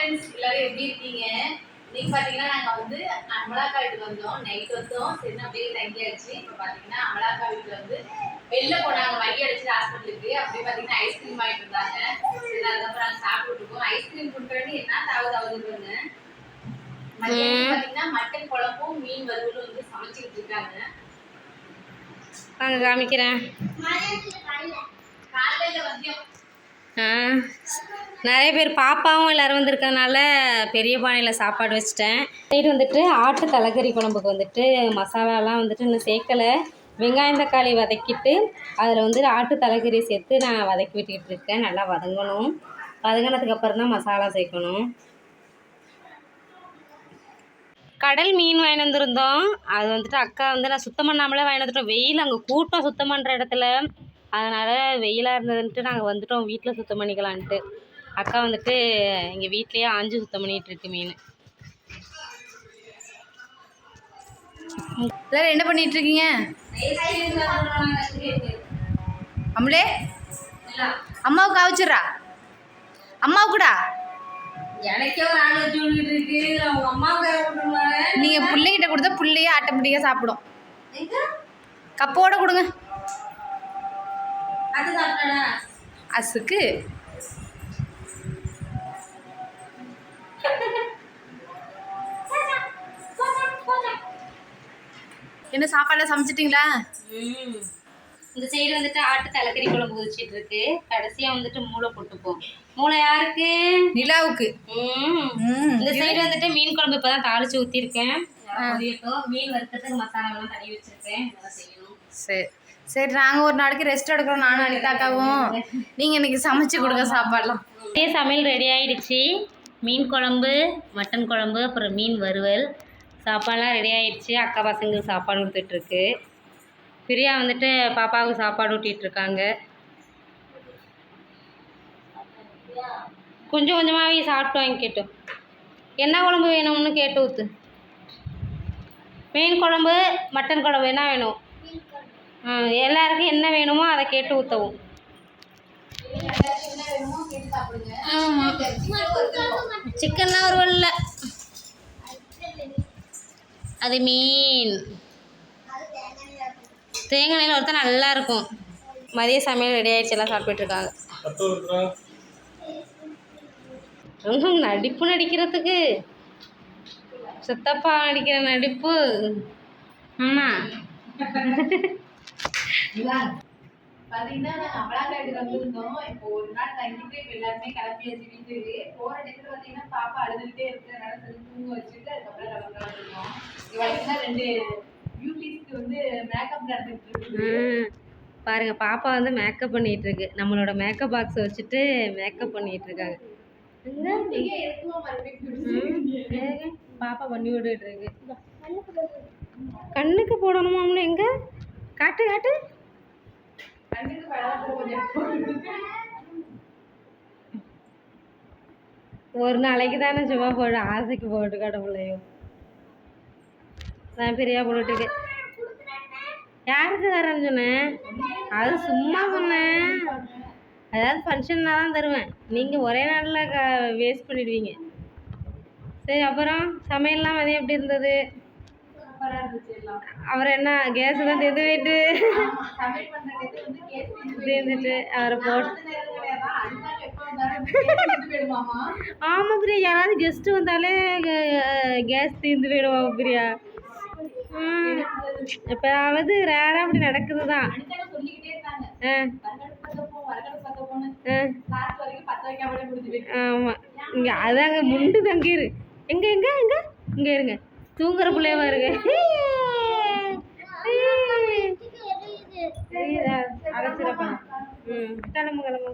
Friends எல்லாரும் எப்படி இருக்கீங்க? இன்னைக்கு பாத்தீங்கன்னா நாங்க வந்து அமலாக்கா வீட்டுக்கு வந்தோம். நைட் வந்தோம். சரி அப்படியே தங்கியாச்சு இப்போ பாத்தீங்கன்னா அமலாக்கா வீட்டுல வந்து வெளில போனாங்க. மைய அடிச்சு ஹாஸ்பிட்டலுக்கு அப்படியே பாத்தீங்கன்னா ஐஸ்கிரீம் வாங்கிட்டு இருந்தாங்க சரி அதுக்கப்புறம் நாங்க சாப்பிட்டு இருக்கோம். ஐஸ்கிரீம் கொடுக்குறது என்ன தாவது மதியம் பாத்தீங்கன்னா மட்டன் குழம்பும் மீன் வறுவலும் வந்து சமைச்சுக்கிட்டு இருக்காங்க. வாங்க காமிக்கிறேன். காலையில ஆ. நிறைய பேர் பாப்பாவும் எல்லோரும் வந்திருக்கனால பெரிய பானையில் சாப்பாடு வச்சுட்டேன். சைடு வந்துட்டு ஆட்டு தலைக்கறி குழம்புக்கு வந்துட்டு மசாலாலாம் வந்துட்டு இன்னும் சேர்க்கலை. வெங்காயம் தக்காளி வதக்கிட்டு அதில் வந்து ஆட்டு தலைக்கறி சேர்த்து நான் வதக்கி விட்டுக்கிட்டு இருக்கேன். நல்லா வதங்கணும். வதங்கினதுக்கு அப்புறம் தான் மசாலா சேர்க்கணும். கடல் மீன் வாங்கி வந்திருந்தோம். அது வந்துட்டு அக்கா வந்து நான் சுத்தம் பண்ணாமலே வாங்கி வந்துட்டோம். வெயில் அங்கே கூட்டம் சுத்தம் பண்ணுற இடத்துல. அதனால் வெயிலாக இருந்ததுன்ட்டு நாங்கள் வந்துட்டோம். வீட்டில் சுத்தம் பண்ணிக்கலான்ட்டு. அக்கா வந்துட்டு எங்கள் வீட்லேயே ஆஞ்சு சுத்தம் பண்ணிகிட்டு இருக்கு மீன். எல்லாரும் என்ன பண்ணிட்டு இருக்கீங்க? அம்மளே அம்மாவுக்கு அவிச்சிட்றா அம்மாவுக்குடா. நீங்க பிள்ளைகிட்ட கொடுத்தா பிள்ளையே ஆட்டோமேட்டிக்காக சாப்பிடும். கப்போட கொடுங்க. அது சாப்பிட்டாடா? அசுக்கு. என்ன சாப்பாடுலாம் சமைச்சிட்டிங்களா. இந்த சைடு வந்துட்டு ஆட்டு தலைக்கறி குழம்பு கொதிச்சிட்டு இருக்கு. கடைசியா வந்துட்டு மூளை போட்டுப்போம் மூளை யாருக்கு? நிலாவுக்கு. இந்த சைடு வந்துட்டு மீன் குழம்பு இப்பதான் தாளிச்சு ஊத்திருக்கேன் பொரியட்டும் மீன் வறுக்கிறதுக்கு மசாலா எல்லாம் தடவி வச்சிருக்கேன். சரி சரி நாங்கள் ஒரு நாளைக்கு ரெஸ்ட் எடுக்கிறோம். நானும் அனிதாக்காவும் நீங்கள் இன்னைக்கு சமைச்சு கொடுங்க சாப்பாடுலாம். சமையல் ரெடி ஆயிடுச்சு. மீன் குழம்பு மட்டன் குழம்பு அப்புறம் மீன் வறுவல். சாப்பாடுலாம் ரெடி ஆயிடுச்சு. அக்கா பசங்களுக்கு சாப்பாடு கொடுத்துட்டு இருக்கு பிரியா வந்துட்டு பாப்பாவுக்கு சாப்பாடு ஊட்டிட்டு இருக்காங்க கொஞ்சம் கொஞ்சமாகவே சாப்பிட்டு வாங்கி கேட்டோம் என்ன குழம்பு வேணும்னு கேட்டு ஊற்று மீன் குழம்பு மட்டன் குழம்பு என்ன வேணும்? எல்லாருக்கும் என்ன வேணுமோ அதை கேட்டு ஊற்றவும் சிக்கன்லாம் ஒரு இல்லை. அது மீன் தேங்காய் எண்ணெயில் ஒருத்தர் நல்லா இருக்கும் மதிய சமையல் ரெடி ஆயிடுச்சு எல்லாம் சாப்பிட்டுருக்காங்க நடிப்பு நடிக்கிறதுக்கு. சித்தப்பா நடிக்கிற நடிப்பு. ஆமாம் வந்திருந்தோம். இப்போ ஒரு நாள் தங்கிட்டு எல்லாருமே வீட்டுக்கு. இடத்துல பாப்பா அழுதுகிட்டே இருக்கிறதுனால சரி தூங்க வச்சுட்டு அதுக்கப்புறம் கிளம்பலாம் பாருங்க பாப்பா வந்து மேக்கப் பண்ணிட்டு இருக்கு. நம்மளோட மேக்கப் பாக்ஸை வச்சுட்டு மேக்கப் பண்ணிட்டு இருக்காங்க. பாப்பா பண்ணி விட்டுட்டு இருக்கு. கண்ணுக்கு போடணுமாம்ல எங்க? காட்டு காட்டு. ஒரு நாளைக்கு தானே சும்மா போடு ஆசைக்கு போட்டு கடவுளையும் நான் பெரியா போட்டுட்டு யாருக்கு தரேன்னு சொன்னேன்? அது சும்மா சொன்னேன். அதாவது ஃபங்க்ஷன்னா தான் தருவேன். நீங்கள் ஒரே நாளில் க வேஸ்ட் பண்ணிடுவீங்க. சரி அப்புறம் சமையல்லாம் மதியம் எப்படி இருந்தது? சூப்பரா அவர் என்ன கேஸ் தான் தீர்ந்து போயிட்டு? தேர்ந்துட்டு தீர்ந்துட்டு அவரை போட்டு ஆமாம் பிரியா யாராவது கெஸ்ட்டு வந்தாலே கேஸ் தீர்ந்து போயிடுவாங்க பிரியா. எப்போயாவது ரேராக அப்படி நடக்குது தான் ஆமாம் இங்கே அதாங்க முண்டு தங்கிரு. எங்க எங்க எங்க? இங்கே இருங்க. தூங்குற பிள்ளைய பாருங்க. அரைச்சிடப்பா ம். கிளம்பு கிளம்பு